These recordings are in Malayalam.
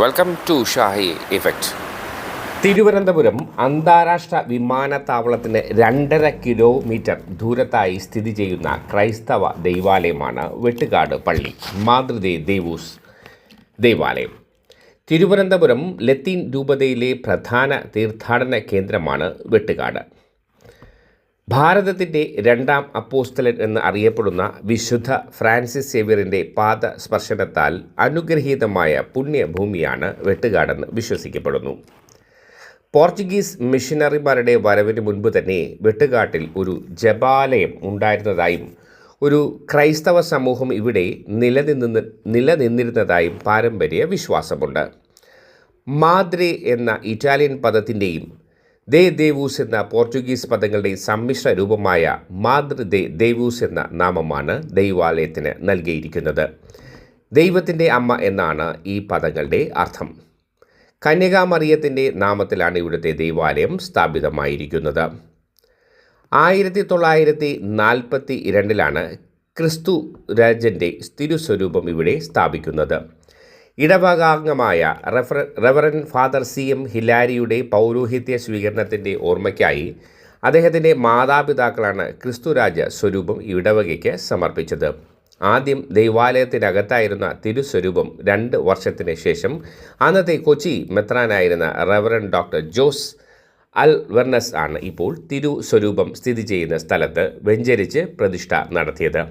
Welcome to Shahi effect Thiruvananthapuram അന്താരാഷ്ട്ര വിമാനത്താവളത്തിന് രണ്ടര കിലോമീറ്റർ ദൂരത്തായി സ്ഥിതി ചെയ്യുന്ന ക്രൈസ്തവ ദൈവാലയമാണ് വെട്ടുകാട് പള്ളി മാതൃദേ ദേവൂസ് ദേവാലയം. തിരുവനന്തപുരം ലത്തീൻ രൂപതയിലെ പ്രധാന തീർത്ഥാടന കേന്ദ്രമാണ് വെട്ടുകാട്. ഭാരതത്തിന്റെ രണ്ടാം അപ്പോസ്തലൻ എന്ന് അറിയപ്പെടുന്ന വിശുദ്ധ ഫ്രാൻസിസ് സേവ്യറിന്റെ പാദ സ്പർശനത്താൽ അനുഗ്രഹീതമായ പുണ്യഭൂമിയാണ് വെട്ടുകാടെന്ന് വിശ്വസിക്കപ്പെടുന്നു. പോർച്ചുഗീസ് മിഷനറിമാരുടെ വരവിന് മുൻപ് തന്നെ വെട്ടുകാട്ടിൽ ഒരു ജപാലയം ഉണ്ടായിരുന്നതായും ഒരു ക്രൈസ്തവ സമൂഹം ഇവിടെ നിലനിന്ന് നിലനിന്നിരുന്നതായും പാരമ്പര്യ വിശ്വാസമുണ്ട്. മാദ്രെ എന്ന ഇറ്റാലിയൻ പദത്തിന്റെയും ദേ ദേവൂസ് എന്ന പോർച്ചുഗീസ് പദങ്ങളുടെ സമ്മിശ്ര രൂപമായ മാതൃ ദേ ദേവൂസ് എന്ന നാമമാണ് ദൈവാലയത്തിന് നൽകിയിരിക്കുന്നത്. ദൈവത്തിന്റെ അമ്മ എന്നാണ് ഈ പദങ്ങളുടെ അർത്ഥം. കന്യകാമറിയത്തിന്റെ നാമത്തിലാണ് ഇവിടുത്തെ ദൈവാലയം സ്ഥാപിതമായിരിക്കുന്നത്. ആയിരത്തി തൊള്ളായിരത്തി നാൽപ്പത്തി രണ്ടിലാണ് ക്രിസ്തു രാജന്റെ സ്ഥിരസ്വരൂപം ഇവിടെ സ്ഥാപിക്കുന്നത്. ഇടവകാംഗമായ റെഫർ റെവറൻ ഫാദർ സി എം ഹിലാരിയുടെ പൗരോഹിത്യ സ്വീകരണത്തിന്റെ ഓർമ്മയ്ക്കായി അദ്ദേഹത്തിന്റെ മാതാപിതാക്കളാണ് ക്രിസ്തുരാജ സ്വരൂപം ഇടവകയ്ക്ക് സമർപ്പിച്ചത്. ആദ്യം ദൈവാലയത്തിനകത്തായിരുന്ന തിരുസ്വരൂപം രണ്ട് വർഷത്തിന് ശേഷം അന്നത്തെ കൊച്ചി മെത്രാനായിരുന്ന റെവറൻ ഡോക്ടർ ജോസ് അൽ വെർണസ് ആണ് ഇപ്പോൾ തിരുസ്വരൂപം സ്ഥിതി ചെയ്യുന്ന സ്ഥലത്ത് വെഞ്ചരിച്ച് പ്രതിഷ്ഠ നടത്തിയത്.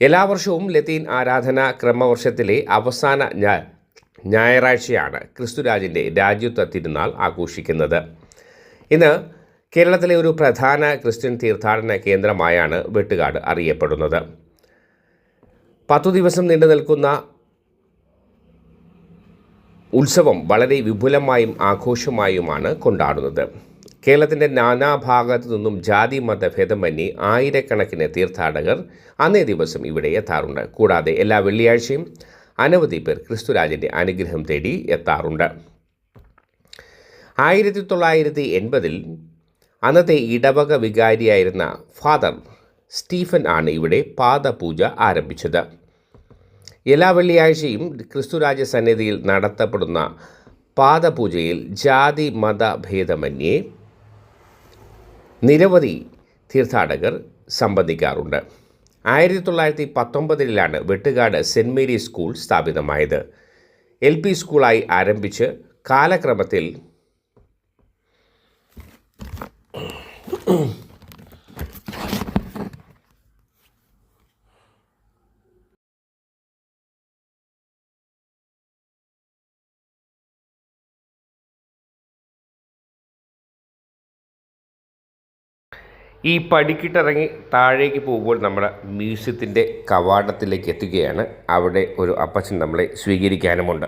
എല്ലാ വർഷവും ലത്തീൻ ആരാധന ക്രമവർഷത്തിലെ അവസാന ഞായറാഴ്ചയാണ് ക്രിസ്തുരാജിന്റെ രാജ്യത്വ തിരുനാൾ ആഘോഷിക്കുന്നത്. ഇന്ന് കേരളത്തിലെ ഒരു പ്രധാന ക്രിസ്ത്യൻ തീർത്ഥാടന കേന്ദ്രമായാണ് വെട്ടുകാട് അറിയപ്പെടുന്നത്. പത്തു ദിവസം നീണ്ടു നിൽക്കുന്ന ഉത്സവം വളരെ വിപുലമായും ആഘോഷമായുമാണ് കൊണ്ടാടുന്നത്. കേരളത്തിന്റെ നാനാഭാഗത്തു നിന്നും ജാതി മതഭേദമന്യേ ആയിരക്കണക്കിന് തീർത്ഥാടകർ അന്നേ ദിവസം ഇവിടെ എത്താറുണ്ട്. കൂടാതെ എല്ലാ വെള്ളിയാഴ്ചയും അനവധി പേർ ക്രിസ്തുരാജന്റെ അനുഗ്രഹം തേടി എത്താറുണ്ട്. ആയിരത്തി തൊള്ളായിരത്തി എൺപതിൽ അന്നത്തെ ഇടവക വികാരിയായിരുന്ന ഫാദർ സ്റ്റീഫൻ ആണ് ഇവിടെ പാദപൂജ ആരംഭിച്ചത്. എല്ലാ വെള്ളിയാഴ്ചയും ക്രിസ്തുരാജ സന്നിധിയിൽ നടത്തപ്പെടുന്ന പാദപൂജയിൽ ജാതി മതഭേദമന്യേ നിരവധി തീർത്ഥാടകർ സംബന്ധിക്കാറുണ്ട്. ആയിരത്തി തൊള്ളായിരത്തി പത്തൊമ്പതിലാണ് വെട്ടുകാട് സെന്റ് മേരീസ് സ്കൂൾ സ്ഥാപിതമായത്. എൽ പി സ്കൂളായി ആരംഭിച്ച് കാലക്രമത്തിൽ ഈ പടിക്കിട്ടിറങ്ങി താഴേക്ക് പോകുമ്പോൾ നമ്മുടെ മ്യൂസിയത്തിന്റെ കവാടത്തിലേക്ക് എത്തുകയാണ്. അവിടെ ഒരു അപ്പച്ചൻ നമ്മളെ സ്വീകരിക്കാനുമുണ്ട്.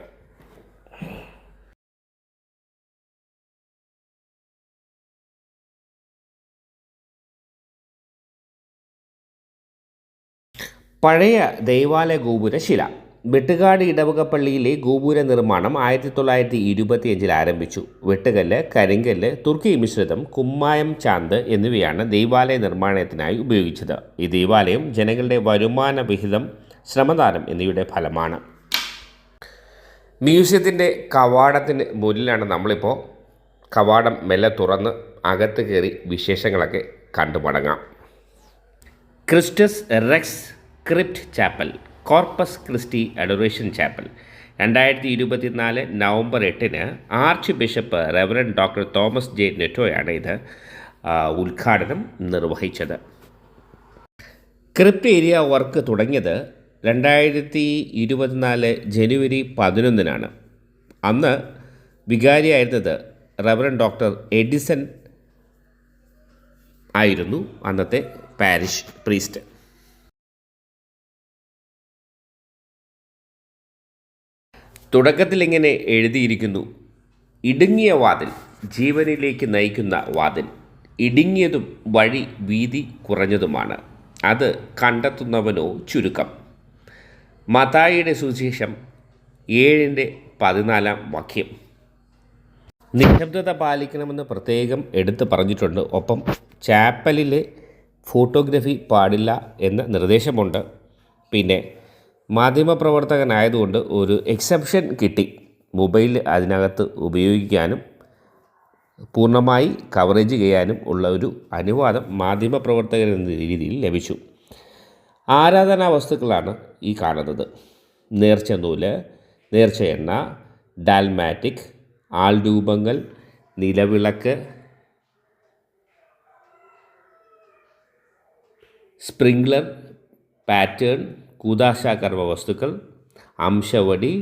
പഴയ ദൈവാലയ ഗോപുര ശില. വെട്ടുകാട് ഇടവകപ്പള്ളിയിലെ ഗോപുര നിർമ്മാണം ആയിരത്തി തൊള്ളായിരത്തി ഇരുപത്തിയഞ്ചിൽ ആരംഭിച്ചു. വെട്ടുകല്ല് കരിങ്കല്ല് തുർക്കി മിശ്രിതം കുമ്മായം ചാന്ത് എന്നിവയാണ് ദേവാലയ നിർമ്മാണത്തിനായി ഉപയോഗിച്ചത്. ഈ ദേവാലയം ജനങ്ങളുടെ വരുമാന വിഹിതം ശ്രമദാനം എന്നിവയുടെ ഫലമാണ്. മ്യൂസിയത്തിന്റെ കവാടത്തിന് മുന്നിലാണ് നമ്മളിപ്പോൾ കവാടം മെല്ലെ തുറന്ന് അകത്ത് കയറി വിശേഷങ്ങളൊക്കെ കണ്ടു മടങ്ങാം Christus Rex crypt chapel. Corpus Christi adoration chapel. രണ്ടായിരത്തി ഇരുപത്തിനാല് നവംബർ എട്ടിന് archbishop reverend doctor Thomas J നെറ്റോയാണ് ഇത് ഉദ്ഘാടനം നിർവഹിച്ചത്. ക്രിപ്റ്റ് ഏരിയ വർക്ക് തുടങ്ങിയത് രണ്ടായിരത്തി ഇരുപത്തിനാല് ജനുവരി പതിനൊന്നിനാണ്. അന്ന് വികാരിയായിരുന്നത് റെവറൻ ഡോക്ടർ എഡിസൺ ആയിരുന്നു അന്നത്തെ പാരിഷ് പ്രീസ്റ്റ്. തുടക്കത്തിൽ ഇങ്ങനെ എഴുതിയിരിക്കുന്നു. ഇടുങ്ങിയ വാതിൽ ജീവനിലേക്ക് നയിക്കുന്ന വാതിൽ. ഇടുങ്ങിയതും വഴി വീതി കുറഞ്ഞതുമാണ്. അത് കണ്ടെത്തുന്നവനോ ചുരുക്കം. മതായിയുടെ സുവിശേഷം ഏഴിന്റെ പതിനാലാം വാക്യം. നിശബ്ദത പാലിക്കണമെന്ന് പ്രത്യേകം എടുത്തു പറഞ്ഞിട്ടുണ്ട്. ഒപ്പം ചാപ്പലിൽ ഫോട്ടോഗ്രഫി പാടില്ല എന്ന നിർദ്ദേശമുണ്ട്. പിന്നെ മാധ്യമപ്രവർത്തകനായതുകൊണ്ട് ഒരു എക്സെപ്ഷൻ കിട്ടി. മൊബൈൽ അതിനകത്ത് ഉപയോഗിക്കാനും പൂർണമായി കവറേജ് ചെയ്യാനും ഉള്ള ഒരു അനുവാദം മാധ്യമപ്രവർത്തകൻ എന്ന രീതിയിൽ ലഭിച്ചു. ആരാധനാ വസ്തുക്കളാണ് ഈ കാണുന്നത്. നേർച്ച നൂൽ നേർച്ച എണ്ണ ഡാൽമാറ്റിക് ആൾരൂപങ്ങൾ നിലവിളക്ക് സ്പ്രിംഗ്ലർ പാറ്റേൺ കൂതാശാകർമ്മ വസ്തുക്കൾ അംശവടി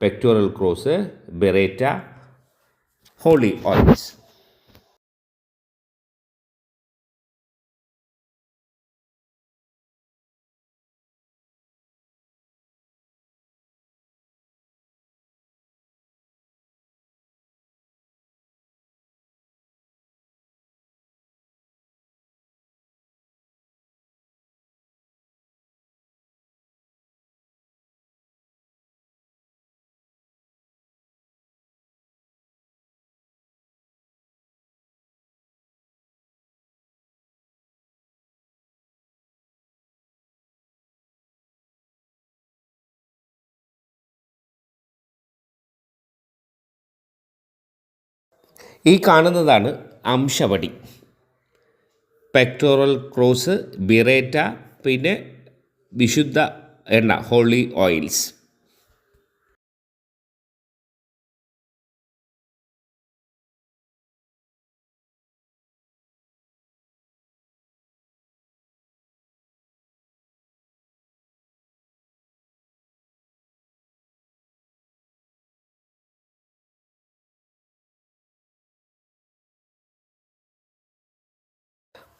pectoral cross biretta holy oils ഈ കാണുന്നതാണ് അംശവടി. പെക്ടോറൽ ക്രോസ് ബിറേറ്റ പിന്നെ വിശുദ്ധ എണ്ണ ഹോളി ഓയിൽസ്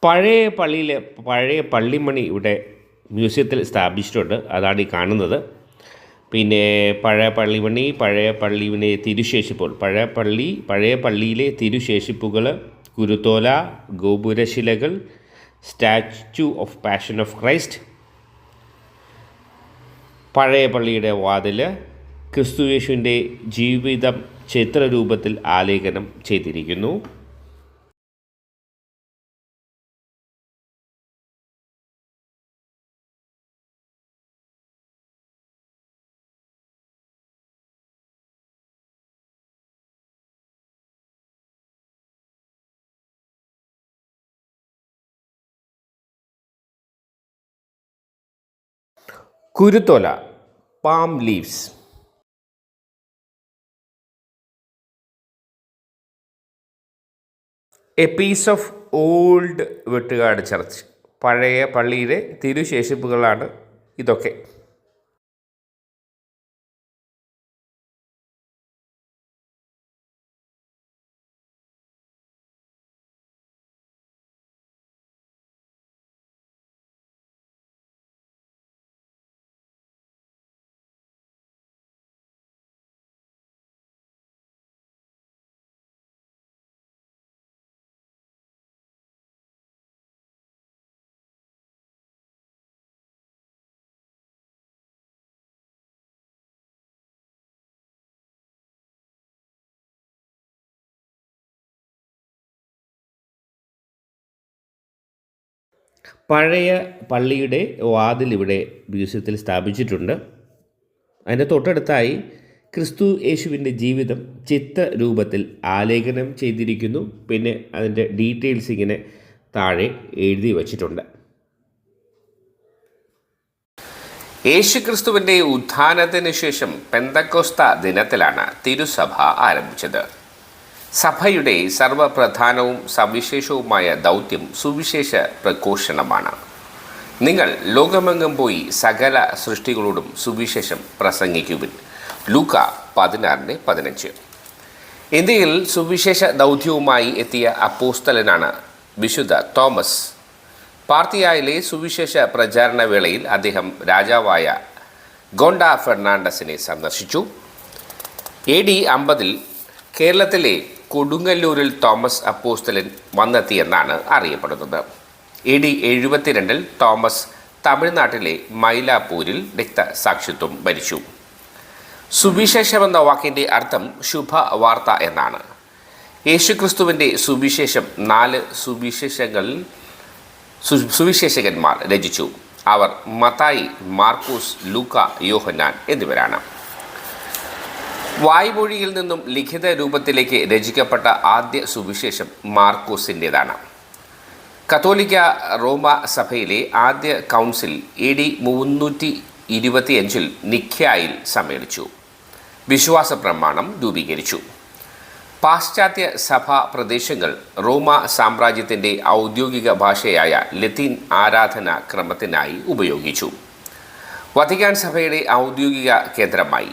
പഴയ പള്ളിയിലെ പഴയ പള്ളിമണി ഇവിടെ മ്യൂസിയത്തിൽ സ്ഥാപിച്ചിട്ടുണ്ട്. അതാണ് ഈ കാണുന്നത്. പിന്നെ പഴയ പള്ളിമണി പഴയ പള്ളിവിനെ തിരുശേഷിപ്പുകൾ പഴയ പള്ളി പഴയ പള്ളിയിലെ തിരുശേഷിപ്പുകൾ കുരുത്തോല ഗോപുരശിലകൾ statue of passion of Christ പഴയ പള്ളിയുടെ വാതിൽ ക്രിസ്തുയേശുവിന്റെ ജീവിതം ചിത്രരൂപത്തിൽ ആലേഖനം ചെയ്തിരിക്കുന്നു. കുരുത്തോല palm leaves a piece of old Vettucaud church. പഴയ പള്ളിയിലെ തിരുശേഷിപ്പുകളാണ് ഇതൊക്കെ. പഴയ പള്ളിയുടെ വാതിൽ ഇവിടെ മ്യൂസിയത്തിൽ സ്ഥാപിച്ചിട്ടുണ്ട്. അതിന്റെ തൊട്ടടുത്തായി ക്രിസ്തു യേശുവിന്റെ ജീവിതം ചിത്രരൂപത്തിൽ ആലേഖനം ചെയ്തിരിക്കുന്നു. പിന്നെ അതിന്റെ ഡീറ്റെയിൽസ് ഇങ്ങനെ താഴെ എഴുതി വച്ചിട്ടുണ്ട്. യേശുക്രിസ്തുവിന്റെ ഉത്ഥാനത്തിന് ശേഷം പെന്തക്കോസ്ത ദിനത്തിലാണ് തിരുസഭ ആരംഭിച്ചത്. സഭയുടെ സർവപ്രധാനവും സവിശേഷവുമായ ദൗത്യം സുവിശേഷ പ്രഘോഷണമാണ്. നിങ്ങൾ ലോകമെങ്ങും പോയി സകല സൃഷ്ടികളോടും സുവിശേഷം പ്രസംഗിക്കുവിൻ. ലൂക്ക പതിനാറിന് പതിനഞ്ച്. ഇന്ത്യയിൽ സുവിശേഷ ദൗത്യവുമായി എത്തിയ അപ്പോസ്തലനാണ് വിശുദ്ധ തോമസ്. പാർത്തിയായിലെ സുവിശേഷ പ്രചാരണ വേളയിൽ അദ്ദേഹം രാജാവായ ഗോണ്ട ഫെർണാണ്ടസിനെ സന്ദർശിച്ചു. എ ഡി അമ്പതിൽ കേരളത്തിലെ കൊടുങ്ങല്ലൂരിൽ തോമസ് അപ്പോസ്തലൻ വന്നെത്തിയെന്നാണ് അറിയപ്പെടുന്നത്. എ ഡി എഴുപത്തിരണ്ടിൽ തോമസ് തമിഴ്നാട്ടിലെ മൈലാപ്പൂരിൽ രക്തസാക്ഷിത്വം ഭരിച്ചു സുവിശേഷം എന്ന വാക്കിന്റെ അർത്ഥം ശുഭ വാർത്ത എന്നാണ്. യേശുക്രിസ്തുവിന്റെ സുവിശേഷം നാല് സുവിശേഷങ്ങളിൽ സുവിശേഷകന്മാർ രചിച്ചു. അവർ മത്തായി മാർക്കൂസ് ലൂക്ക യോഹന്നാൻ എന്നിവരാണ്. വായ്മൊഴിയിൽ നിന്നും ലിഖിത രൂപത്തിലേക്ക് രചിക്കപ്പെട്ട ആദ്യ സുവിശേഷം മാർക്കോസിന്റെതാണ് കത്തോലിക്ക റോമ സഭയിലെ ആദ്യ കൗൺസിൽ എ ഡി മുന്നൂറ്റി ഇരുപത്തിയഞ്ചിൽ നിഖ്യായിൽ സമ്മേളിച്ചു. വിശ്വാസ പ്രമാണം രൂപീകരിച്ചു. പാശ്ചാത്യ സഭാ പ്രദേശങ്ങൾ റോമ സാമ്രാജ്യത്തിന്റെ ഔദ്യോഗിക ഭാഷയായ ലത്തീൻ ആരാധനാ ക്രമത്തിനായി ഉപയോഗിച്ചു. വത്തിക്കാൻ സഭയുടെ ഔദ്യോഗിക കേന്ദ്രമായി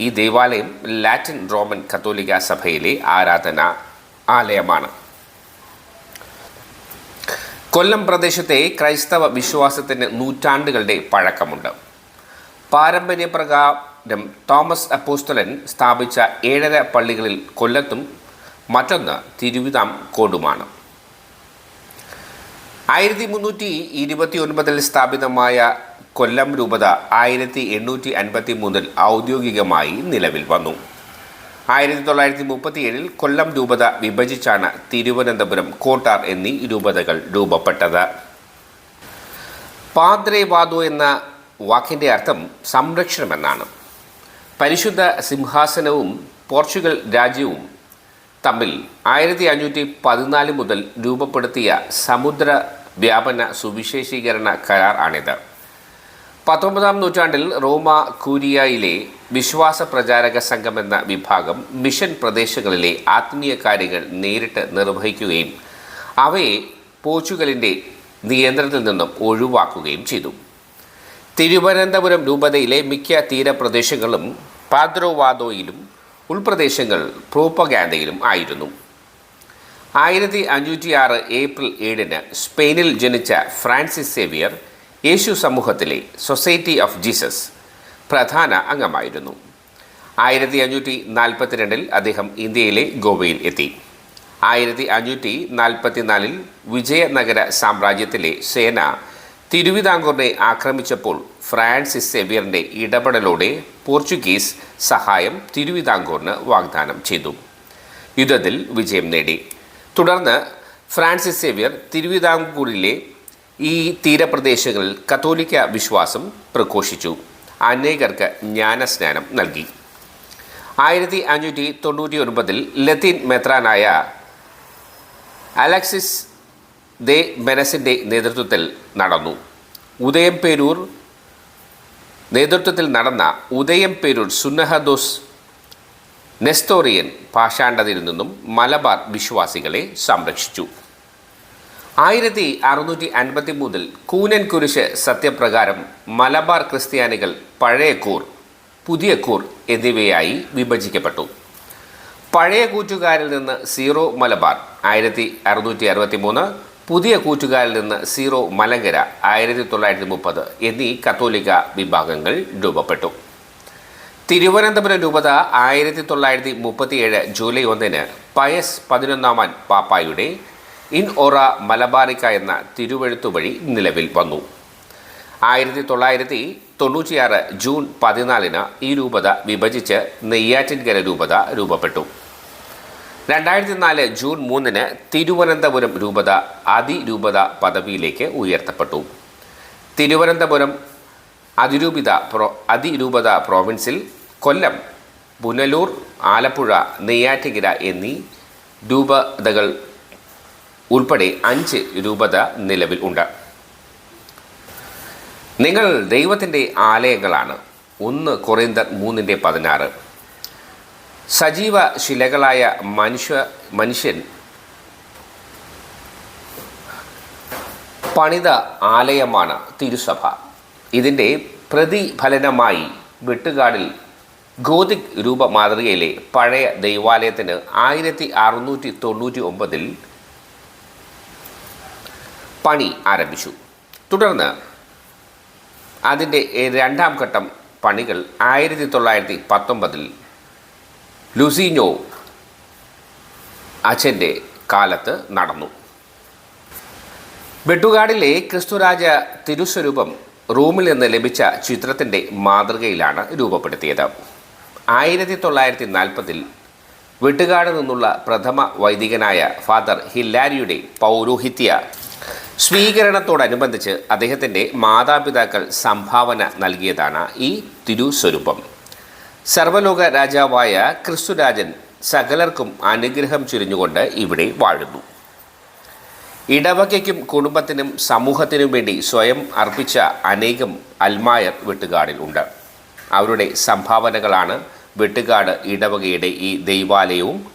ഈ ദേവാലയം ലാറ്റിൻ റോമൻ കത്തോലിക്ക സഭയിലെ ആരാധന ആലയമാണ്. കൊല്ലം പ്രദേശത്തെ ക്രൈസ്തവ വിശ്വാസത്തിന് നൂറ്റാണ്ടുകളുടെ പഴക്കമുണ്ട്. പാരമ്പര്യപ്രകാരം തോമസ് അപ്പോസ്തലൻ സ്ഥാപിച്ച ഏഴര പള്ളികളിൽ കൊല്ലത്തും മറ്റൊന്ന് തിരുവിതാംകോടുമാണ്. ആയിരത്തി മുന്നൂറ്റി ഇരുപത്തി ഒൻപതിൽ സ്ഥാപിതമായ കൊല്ലം രൂപത ആയിരത്തി എണ്ണൂറ്റി അൻപത്തി മൂന്നിൽ ഔദ്യോഗികമായി നിലവിൽ വന്നു. ആയിരത്തി തൊള്ളായിരത്തി മുപ്പത്തിയേഴിൽ കൊല്ലം രൂപത വിഭജിച്ചാണ് തിരുവനന്തപുരം കോട്ടാർ എന്നീ രൂപതകൾ രൂപപ്പെട്ടത്. പാദ്രെ വാദോ എന്ന വാക്കിന്റെ അർത്ഥം സംരക്ഷണമെന്നാണ്. പരിശുദ്ധ സിംഹാസനവും പോർച്ചുഗൽ രാജ്യവും തമ്മിൽ ആയിരത്തി അഞ്ഞൂറ്റി പതിനാല് മുതൽ രൂപപ്പെടുത്തിയ സമുദ്ര വ്യാപന സുവിശേഷീകരണ കരാർ ആണിത്. പത്തൊമ്പതാം നൂറ്റാണ്ടിൽ റോമ കൂരിയയിലെ വിശ്വാസ പ്രചാരക സംഘം എന്ന വിഭാഗം മിഷൻ പ്രദേശങ്ങളിലെ ആത്മീയ കാര്യങ്ങൾ നേരിട്ട് നിർവഹിക്കുകയും അവയെ പോർച്ചുഗലിന്റെ നിയന്ത്രണത്തിൽ നിന്നും ഒഴിവാക്കുകയും ചെയ്തു. തിരുവനന്തപുരം രൂപതയിലെ മിക്ക തീരപ്രദേശങ്ങളും പാദ്രോവാദോയിലും ഉൾപ്രദേശങ്ങൾ പ്രോപ്പഗാൻഡയിലും ആയിരുന്നു. ആയിരത്തി അഞ്ഞൂറ്റി ആറ് ഏപ്രിൽ ഏഴിന് സ്പെയിനിൽ ജനിച്ച ഫ്രാൻസിസ് സേവിയർ യേശു സമൂഹത്തിലെ സൊസൈറ്റി ഓഫ് ജീസസ് പ്രധാന അംഗമായിരുന്നു. ആയിരത്തി അഞ്ഞൂറ്റി നാൽപ്പത്തിരണ്ടിൽ അദ്ദേഹം ഇന്ത്യയിലെ ഗോവയിൽ എത്തി. ആയിരത്തി അഞ്ഞൂറ്റി നാൽപ്പത്തിനാലിൽ വിജയനഗര സാമ്രാജ്യത്തിലെ സേന തിരുവിതാംകൂറിനെ ആക്രമിച്ചപ്പോൾ ഫ്രാൻസിസ് സെവിയറിന്റെ ഇടപെടലോടെ പോർച്ചുഗീസ് സഹായം തിരുവിതാംകൂറിന് വാഗ്ദാനം ചെയ്തു. യുദ്ധത്തിൽ വിജയം നേടി. തുടർന്ന് ഫ്രാൻസിസ് സേവിയർ തിരുവിതാംകൂറിലെ ഈ തീരപ്രദേശങ്ങളിൽ കത്തോലിക്ക വിശ്വാസം പ്രഘോഷിച്ചു. അനേകർക്ക് ജ്ഞാനസ്നാനം നൽകി. ആയിരത്തി അഞ്ഞൂറ്റി തൊണ്ണൂറ്റി ഒൻപതിൽ ലത്തീൻ മെത്രാനായ അലക്സിസ് ദേ മെനസിന്റെ നേതൃത്വത്തിൽ നടന്നു. ഉദയം പേരൂർ നേതൃത്വത്തിൽ നടന്ന ഉദയം പേരൂർ സുന്നഹദോസ് നെസ്തോറിയൻ പാഷാണ്ടതിൽ നിന്നും മലബാർ വിശ്വാസികളെ സംരക്ഷിച്ചു. ആയിരത്തി അറുന്നൂറ്റി അൻപത്തി മൂന്നിൽ കൂനൻ കുരിശ് സത്യപ്രകാരം മലബാർ ക്രിസ്ത്യാനികൾ പഴയ കൂർ പുതിയ കൂർ എന്നിവയായി വിഭജിക്കപ്പെട്ടു. പഴയ കൂറ്റുകാരിൽ നിന്ന് സീറോ മലബാർ ആയിരത്തി അറുന്നൂറ്റി അറുപത്തി മൂന്ന് പുതിയ കൂറ്റുകാരിൽ നിന്ന് സീറോ മലങ്കര ആയിരത്തി തൊള്ളായിരത്തി മുപ്പത് എന്നീ കത്തോലിക്ക വിഭാഗങ്ങൾ രൂപപ്പെട്ടു. തിരുവനന്തപുരം രൂപത ആയിരത്തി തൊള്ളായിരത്തി മുപ്പത്തിയേഴ് ജൂലൈ ഒന്നിന് പയസ് പതിനൊന്നാമൻ പാപ്പായുടെ ഇൻ ഒറ മലബാറിക്ക എന്ന തിരുവഴുത്തു വഴി നിലവിൽ വന്നു. ആയിരത്തി തൊള്ളായിരത്തി തൊണ്ണൂറ്റിയാറ് ജൂൺ പതിനാലിന് ഈ രൂപത വിഭജിച്ച് നെയ്യാറ്റിൻകര രൂപത രൂപപ്പെട്ടു. രണ്ടായിരത്തി നാല് ജൂൺ മൂന്നിന് തിരുവനന്തപുരം രൂപത അതിരൂപത പദവിയിലേക്ക് ഉയർത്തപ്പെട്ടു. തിരുവനന്തപുരം അതിരൂപിത പ്രോ അതിരൂപത പ്രോവിൻസിൽ കൊല്ലം പുനലൂർ ആലപ്പുഴ നെയ്യാറ്റിങ്കര എന്നീ രൂപതകൾ ഉൾപ്പെടെ അഞ്ച് രൂപത നിലവിൽ ഉണ്ട്. നിങ്ങൾ ദൈവത്തിന്റെ ആലയങ്ങളാണ്. ഒന്ന് കൊറിന്തർ മൂന്നിന്റെ പതിനാറ്. സജീവ ശിലകളായ മനുഷ്യ മനുഷ്യൻ പണിത ആലയമാണ് തിരുസഭ. ഇതിന്റെ പ്രതിഫലനമായി വെട്ടുകാടിൽ ഗോതിക് രൂപ മാതൃകയിലെ പഴയ ദൈവാലയത്തിന് ആയിരത്തി അറുന്നൂറ്റി തൊണ്ണൂറ്റി ഒമ്പതിൽ പണി ആരംഭിച്ചു. തുടർന്ന് അതിന്റെ രണ്ടാം ഘട്ടം പണികൾ ആയിരത്തി തൊള്ളായിരത്തി പത്തൊമ്പതിൽ ലുസീനോ അച്ഛന്റെ കാലത്ത് നടന്നു. ബെട്ടുകാടിലെ ക്രിസ്തുരാജ തിരുസ്വരൂപം റൂമിൽ നിന്ന് ലഭിച്ച ചിത്രത്തിന്റെ മാതൃകയിലാണ് രൂപപ്പെടുത്തിയത്. ആയിരത്തി തൊള്ളായിരത്തി നാൽപ്പതിൽ വെട്ടുകാട് നിന്നുള്ള പ്രഥമ വൈദികനായ ഫാദർ ഹില്ലാരിയുടെ പൗരോഹിത്യ സ്വീകരണത്തോടനുബന്ധിച്ച് അദ്ദേഹത്തിന്റെ മാതാപിതാക്കൾ സംഭാവന നൽകിയതാണ് ഈ തിരുസ്വരൂപം. സർവലോക രാജാവായ ക്രിസ്തുരാജൻ സകലർക്കും അനുഗ്രഹം ചുരിഞ്ഞുകൊണ്ട് ഇവിടെ വാഴുന്നു. ഇടവകയ്ക്കും കുടുംബത്തിനും സമൂഹത്തിനും വേണ്ടി സ്വയം അർപ്പിച്ച അനേകം അൽമായർ വെട്ടുകാടിൽ ഉണ്ട്. അവരുടെ സംഭാവനകളാണ് വെട്ടുകാട് ഇടവകയുടെ ഈ ദൈവാലയവും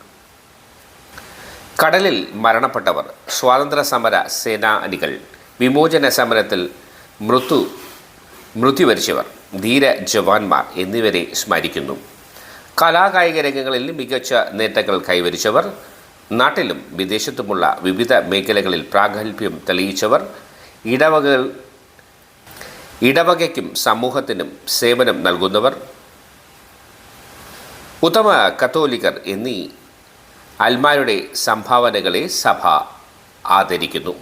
കടലിൽ മരണപ്പെട്ടവർ. സ്വാതന്ത്ര്യ സമര സേനാനികൾ. വിമോചന സമരത്തിൽ മൃത്യു മൃത്യുവരിച്ചവർ ധീര ജവാന്മാർ എന്നിവരെ സ്മരിക്കുന്നു. കലാകായിക രംഗങ്ങളിൽ മികച്ച നേട്ടങ്ങൾ കൈവരിച്ചവർ. നാട്ടിലും വിദേശത്തുമുള്ള വിവിധ മേഖലകളിൽ പ്രാഗൽഭ്യം തെളിയിച്ചവർ. ഇടവകൾ ഇടവകയ്ക്കും സമൂഹത്തിനും സേവനം നൽകുന്നവർ. ഉത്തമ കത്തോലിക്കർ എന്നീ അൽമാരുടെ സംഭാവനകളെ സഭ ആദരിക്കുന്നു.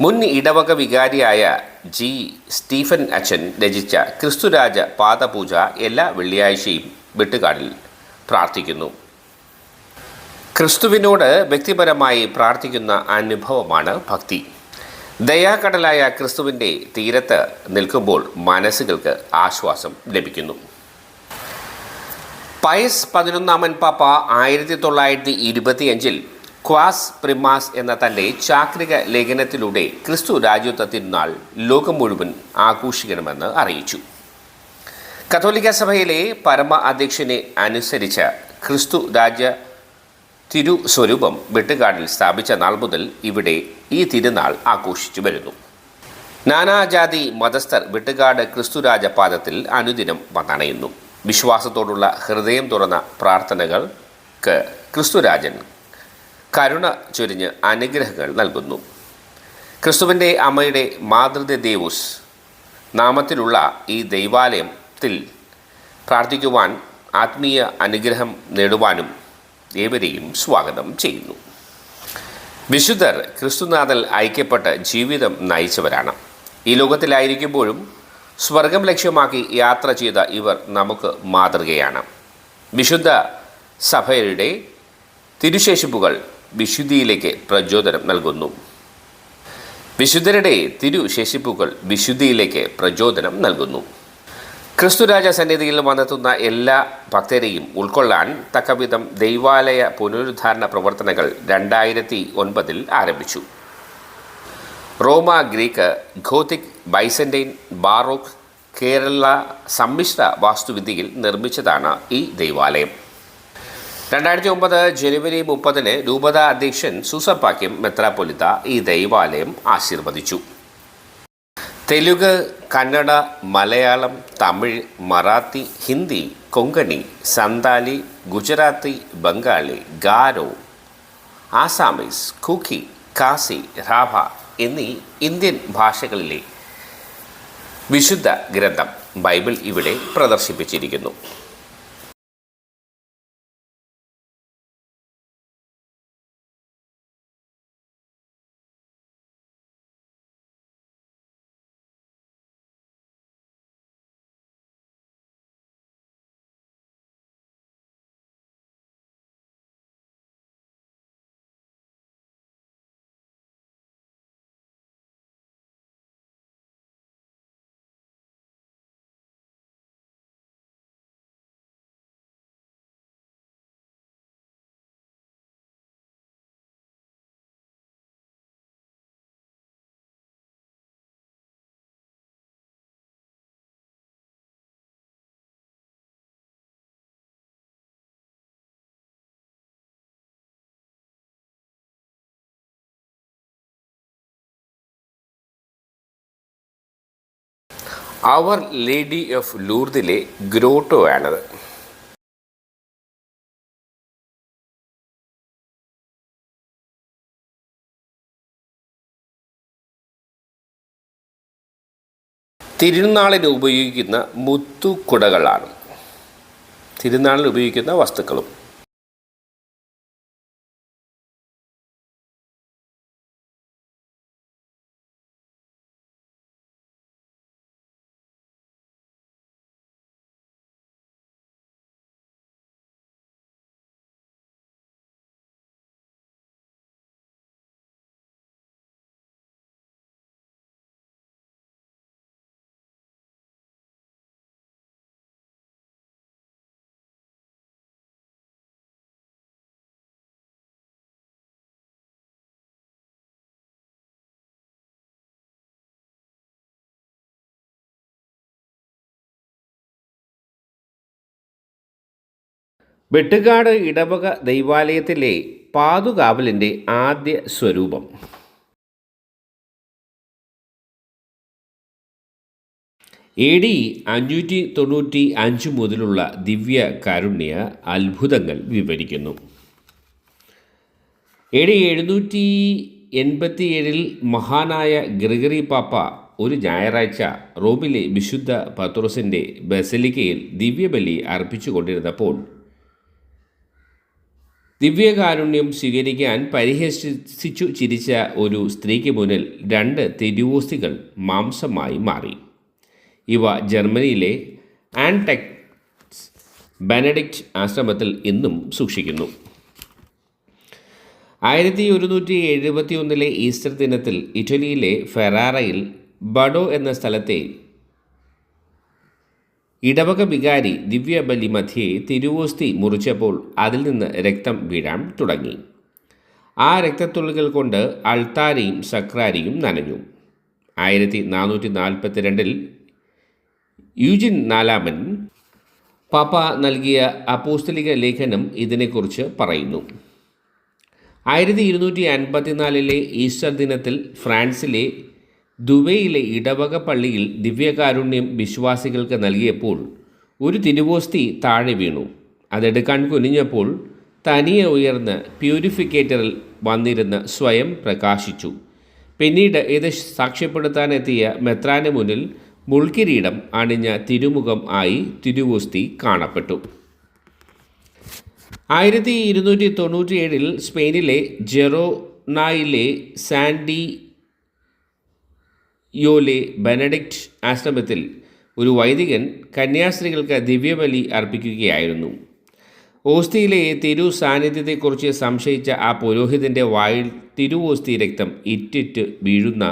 മുൻ ഇടവക വികാരിയായ ജി. സ്റ്റീഫൻ അച്ഛൻ രചിച്ച ക്രിസ്തുരാജ പാദപൂജ എല്ലാ വെള്ളിയാഴ്ചയും വെട്ടുകാടിൽ പ്രാർത്ഥിക്കുന്നു. ക്രിസ്തുവിനോട് വ്യക്തിപരമായി പ്രാർത്ഥിക്കുന്ന അനുഭവമാണ് ഭക്തി. ദയാകടലായ ക്രിസ്തുവിന്റെ തീരത്ത് നിൽക്കുമ്പോൾ മനസ്സുകൾക്ക് ആശ്വാസം ലഭിക്കുന്നു. പയസ് പതിനൊന്നാമൻ പാപ്പ ആയിരത്തി തൊള്ളായിരത്തി ഇരുപത്തിയഞ്ചിൽ ക്വാസ് പ്രിമാസ് എന്ന തന്റെ ചാക്രിക ലേഖനത്തിലൂടെ ക്രിസ്തു രാജ്യത്വ തിരുനാൾ ലോകം മുഴുവൻ ആഘോഷിക്കണമെന്ന് അറിയിച്ചു. കത്തോലിക്ക സഭയിലെ പരമ അധ്യക്ഷനെ അനുസരിച്ച ക്രിസ്തു രാജ്യ തിരു സ്വരൂപം വെട്ടുകാടിൽ സ്ഥാപിച്ച നാൾ മുതൽ ഇവിടെ ഈ തിരുനാൾ ആഘോഷിച്ചു വരുന്നു. നാനാജാതി മതസ്ഥർ വെട്ടുകാട് ക്രിസ്തുരാജപാദത്തിൽ അനുദിനം വന്നണയുന്നു. വിശ്വാസത്തോടുള്ള ഹൃദയം തുറന്ന പ്രാർത്ഥനകൾക്ക് ക്രിസ്തുരാജൻ കരുണ ചൊരിഞ്ഞ് അനുഗ്രഹങ്ങൾ നൽകുന്നു. ക്രിസ്തുവിന്റെ അമ്മയുടെ മാതൃദ ദേവൂസ് നാമത്തിലുള്ള ഈ ദൈവാലയത്തിൽ പ്രാർത്ഥിക്കുവാൻ ആത്മീയ അനുഗ്രഹം നേടുവാനും ഏവരെയും സ്വാഗതം ചെയ്യുന്നു. വിശുദ്ധർ ക്രിസ്തുനാഥൽ ഐക്യപ്പെട്ട് ജീവിതം നയിച്ചവരാണ്. ഈ ലോകത്തിലായിരിക്കുമ്പോഴും സ്വർഗം ലക്ഷ്യമാക്കി യാത്ര ചെയ്ത ഇവർ നമുക്ക് മാതൃകയാണ്. വിശുദ്ധ സഭയുടെ തിരുശേഷിപ്പുകൾ വിശുദ്ധിയിലേക്ക് പ്രചോദനം നൽകുന്നു. വിശുദ്ധരുടെ തിരുശേഷിപ്പുകൾ വിശുദ്ധിയിലേക്ക് പ്രചോദനം നൽകുന്നു. ക്രിസ്തുരാജ സന്നിധിയിൽ വന്നെത്തുന്ന എല്ലാ ഭക്തരെയും ഉൾക്കൊള്ളാൻ തക്കവിധം ദൈവാലയ പുനരുദ്ധാരണ പ്രവർത്തനങ്ങൾ രണ്ടായിരത്തി ഒൻപതിൽ ആരംഭിച്ചു. Roma Greek Gothic Byzantine baroque Kerala സമ്മിശ്ര വാസ്തുവിദ്യയിൽ നിർമ്മിച്ചതാണ് ഈ ദേവാലയം. രണ്ടായിരത്തി ഒമ്പത് ജനുവരി മുപ്പതിന് രൂപത അധ്യക്ഷൻ സൂസപ്പാക്യം മെത്രാപൊലിത്ത ഈ ദൈവാലയം ആശീർവദിച്ചു. തെലുഗ് കന്നഡ മലയാളം തമിഴ് മറാത്തി ഹിന്ദി കൊങ്കണി സന്താലി ഗുജറാത്തി ബംഗാളി ഗാരോ ആസാമീസ് കുക്കി കാസി റാഭ എന്നീ ഇന്ത്യൻ ഭാഷകളിലെ വിശുദ്ധ ഗ്രന്ഥം ബൈബിൾ ഇവിടെ പ്രദർശിപ്പിച്ചിരിക്കുന്നു. അവർ ലേഡി ഓഫ് ലൂർദിലെ ഗ്രോട്ടോ ആണത്. തിരുനാളിന് ഉപയോഗിക്കുന്ന മുത്തുകുടകളാണ് തിരുനാളിന് ഉപയോഗിക്കുന്ന വസ്തുക്കളും. വെട്ടുകാട് ഇടവക ദൈവാലയത്തിലെ പാതുകാവലിന്റെ ആദ്യ സ്വരൂപം. എ ഡി അഞ്ഞൂറ്റി തൊണ്ണൂറ്റി അഞ്ച് മുതലുള്ള ദിവ്യ കാരുണ്യ അത്ഭുതങ്ങൾ വിവരിക്കുന്നു. എ ഡി എഴുന്നൂറ്റി എൺപത്തിയേഴിൽ മഹാനായ ഗ്രിഗറി പാപ്പ ഒരു ഞായറാഴ്ച റോമിലെ വിശുദ്ധ പത്രോസിന്റെ ബസലിക്കയിൽ ദിവ്യബലി അർപ്പിച്ചുകൊണ്ടിരുന്നപ്പോൾ ദിവ്യകാരുണ്യം സ്വീകരിക്കാൻ പരിഹസിച്ചു ചിരിച്ച ഒരു സ്ത്രീക്ക് മുന്നിൽ രണ്ട് തിരുവോസ്തികൾ മാംസമായി മാറി. ഇവ ജർമ്മനിയിലെ ആൻടെക് ബെനഡിക്റ്റ് ആശ്രമത്തിൽ ഇന്നും സൂക്ഷിക്കുന്നു. ആയിരത്തി ഒരുന്നൂറ്റി എഴുപത്തി ഒന്നിലെ ഈസ്റ്റർ ദിനത്തിൽ ഇറ്റലിയിലെ ഫെറാറയിൽ ബഡോ എന്ന സ്ഥലത്തെ ഇടവക വികാരി ദിവ്യബലി മധ്യേ തിരുവോസ്തി മുറിച്ചപ്പോൾ അതിൽ നിന്ന് രക്തം വീഴാൻ തുടങ്ങി. ആ രക്തത്തുള്ളികൾ കൊണ്ട് അൾത്താരയും സക്രാരിയും നനഞ്ഞു. ആയിരത്തി നാനൂറ്റി നാൽപ്പത്തി രണ്ടിൽ യൂജിൻ നാലാമൻ പാപ്പ നൽകിയ അപ്പോസ്തലിക ലേഖനം ഇതിനെക്കുറിച്ച് പറയുന്നു. ആയിരത്തി ഇരുന്നൂറ്റി അൻപത്തിനാലിലെ ഈസ്റ്റർ ദിനത്തിൽ ഫ്രാൻസിലെ ദുബൈയിലെ ഇടവക പള്ളിയിൽ ദിവ്യകാരുണ്യം വിശ്വാസികൾക്ക് നൽകിയപ്പോൾ ഒരു തിരുവോസ്തി താഴെ വീണു. അതെടുക്കാൻ കുനിഞ്ഞപ്പോൾ തനിയെ ഉയർന്ന് പ്യൂരിഫിക്കേറ്ററിൽ വന്നിരുന്ന് സ്വയം പ്രകാശിച്ചു. പിന്നീട് ഇത് സാക്ഷ്യപ്പെടുത്താനെത്തിയ മെത്രാന് മുന്നിൽ മുൾക്കിരീടം അണിഞ്ഞ തിരുമുഖം ആയി തിരുവോസ്തി കാണപ്പെട്ടു. ആയിരത്തി ഇരുന്നൂറ്റി തൊണ്ണൂറ്റിയേഴിൽ സ്പെയിനിലെ ജെറോനായിലെ സാൻഡി യോലെ ബെനഡിക്റ്റ് ആശ്രമത്തിൽ ഒരു വൈദികൻ കന്യാസ്ത്രീകൾക്ക് ദിവ്യബലി അർപ്പിക്കുകയായിരുന്നു. ഓസ്തിയിലെ തിരു സാന്നിധ്യത്തെക്കുറിച്ച് സംശയിച്ച ആ പുരോഹിതന്റെ വായിൽ തിരുവോസ്തി രക്തം ഇറ്റിറ്റ് വീഴുന്ന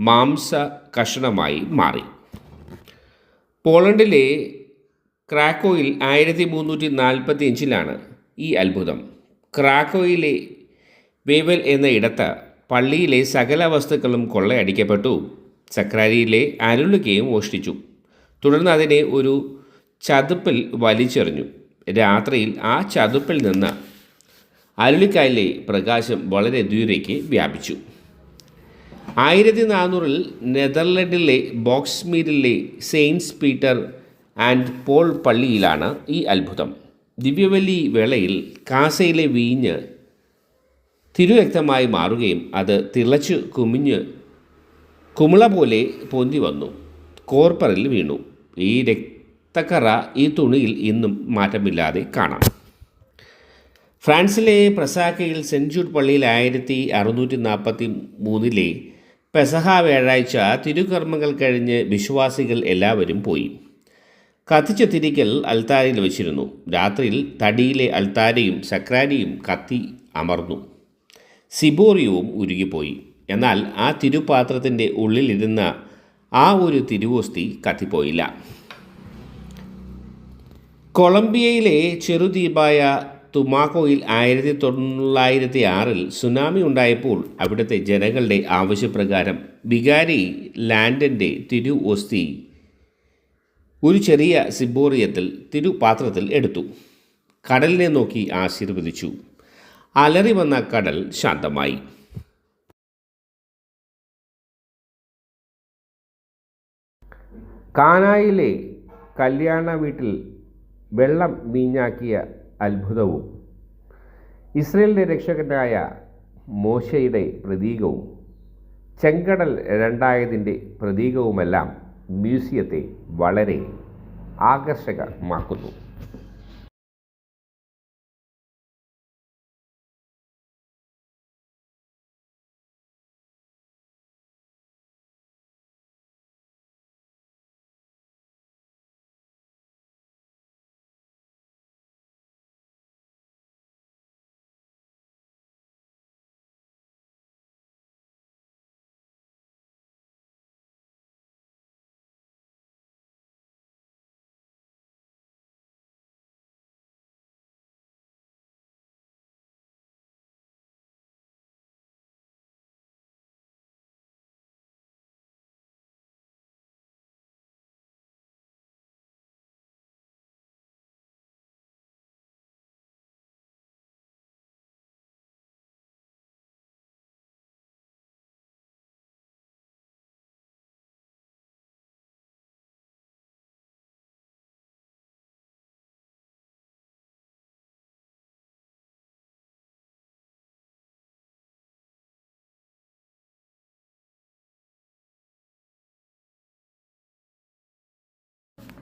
മാംസ കഷണമായി മാറി. പോളണ്ടിലെ ക്രാക്കോയിൽ ആയിരത്തി മുന്നൂറ്റി നാൽപ്പത്തി അഞ്ചിലാണ് ഈ അത്ഭുതം. ക്രാക്കോയിലെ വേവൽ എന്ന ഇടത്ത് പള്ളിയിലെ സകല വസ്തുക്കളും കൊള്ളയടിക്കപ്പെട്ടു. സക്രാരിയിലെ അരുളുകയും മോഷ്ടിച്ചു. തുടർന്ന് അതിനെ ഒരു ചതുപ്പിൽ വലിച്ചെറിഞ്ഞു. രാത്രിയിൽ ആ ചതുപ്പിൽ നിന്ന് അരുളിക്കായലിലെ പ്രകാശം വളരെ ദൂരേക്ക് വ്യാപിച്ചു. ആയിരത്തി നാനൂറിൽ നെതർലൻഡിലെ ബോക്സ്മീരിലെ സെയിൻസ് പീറ്റർ ആൻഡ് പോൾ പള്ളിയിലാണ് ഈ അത്ഭുതം. ദിവ്യവല്ലി വേളയിൽ കാസയിലെ വീഞ്ഞ് തിരുരക്തമായി മാറുകയും അത് തിളച്ചു കുമിഞ്ഞ് കുമിള പോലെ പൊന്തി വന്നു. കോർപ്പറിൽ വീണു. ഈ രക്തക്കറ ഈ തുണിയിൽ ഇന്നും മാറ്റമില്ലാതെ കാണാം. ഫ്രാൻസിലെ പ്രസാക്കയിൽ സെന്റ് ജൂഡ് പള്ളിയിൽ ആയിരത്തി അറുന്നൂറ്റി നാൽപ്പത്തി മൂന്നിലെ പെസഹ വ്യാഴാഴ്ച തിരുകർമ്മങ്ങൾ കഴിഞ്ഞ് വിശ്വാസികൾ എല്ലാവരും പോയി. കത്തിച്ച തിരിക്കൽ അൽത്താരയിൽ വെച്ചിരുന്നു. രാത്രിയിൽ തടിയിലെ അൽത്താരയും സക്രാരിയും കത്തി അമർന്നു. സിബോറിയവും ഉരുകിപ്പോയി. എന്നാൽ ആ തിരുപാത്രത്തിന്റെ ഉള്ളിലിരുന്ന ആ ഒരു തിരുവോസ്തി കത്തിപ്പോയില്ല. കൊളംബിയയിലെ ചെറുദ്വീപായ തുമാക്കോയിൽ ആയിരത്തി തൊള്ളായിരത്തി ആറിൽ സുനാമി ഉണ്ടായപ്പോൾ അവിടുത്തെ ജനങ്ങളുടെ ആവശ്യപ്രകാരം ബിഗാരി ലാൻഡന്റെ തിരു ഒസ്തി ഒരു ചെറിയ സിബോറിയത്തിൽ തിരുപാത്രത്തിൽ എടുത്തു. കടലിനെ നോക്കി ആശീർവദിച്ചു. അലറി വന്ന കടൽ ശാന്തമായി. കാനായിലെ കല്യാണ വീട്ടിൽ വെള്ളം വീഞ്ഞാക്കിയ അത്ഭുതവും ഇസ്രയേലിന്റെ രക്ഷകനായ മോശയുടെ പ്രതീകവും ചെങ്കടൽ രണ്ടായതിന്റെ പ്രതീകവുമെല്ലാം മ്യൂസിയത്തെ വളരെ ആകർഷകമാക്കുന്നു.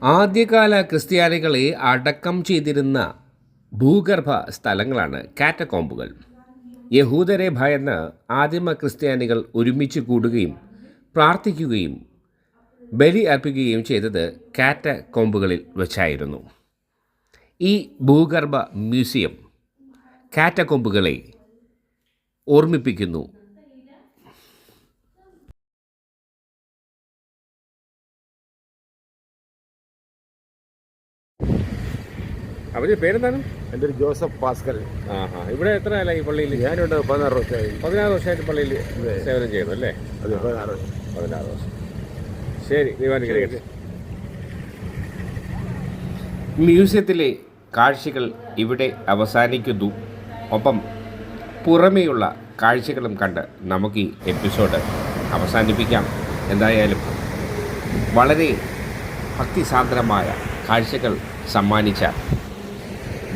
ആദ്യകാല ക്രിസ്ത്യാനികളെ അടക്കം ചെയ്തിരുന്ന ഭൂഗർഭ സ്ഥലങ്ങളാണ് കാറ്റക്കോമ്പുകൾ യഹൂദരെ ഭയന്ന് ആദിമ ക്രിസ്ത്യാനികൾ ഒരുമിച്ച് കൂടുകയും പ്രാർത്ഥിക്കുകയും ബലി അർപ്പിക്കുകയും ചെയ്തത് കാറ്റക്കോമ്പുകളിൽ വെച്ചായിരുന്നു. ഈ ഭൂഗർഭ മ്യൂസിയം കാറ്റക്കൊമ്പുകളെ ഓർമ്മിപ്പിക്കുന്നു. അവരുടെ പേരെന്താണ്? എന്റെ ഒരു ജോസഫ് പാസ്കൽ. ആ ഹാ ഇവിടെ എത്ര അല്ല ഈ പള്ളിയിൽ? ഞാനിവിടെ പതിനാറ് വർഷമായി. പതിനാറ് വർഷമായിട്ട് പള്ളിയിൽ സേവനം ചെയ്യുന്നു അല്ലേ? അതെ പതിനാറ് വർഷം. പതിനാറ് വർഷം. ശരി ദൈവാനുഗ്രഹിക്കട്ടെ മ്യൂസിയത്തിലെ കാഴ്ചകൾ ഇവിടെ അവസാനിക്കുന്നു. ഒപ്പം പുറമേയുള്ള കാഴ്ചകളും കണ്ട് നമുക്ക് ഈ എപ്പിസോഡ് അവസാനിപ്പിക്കാം. എന്തായാലും വളരെ ഭക്തിസാന്ദ്രമായ കാഴ്ചകൾ സമ്മാനിച്ച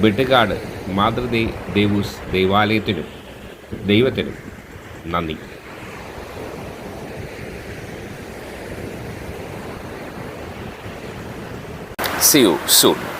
വെട്ടുകാട് മാതൃദേ ദേവൂസ് ദൈവാലയത്തിനും ദൈവത്തിനും നന്ദി See you soon.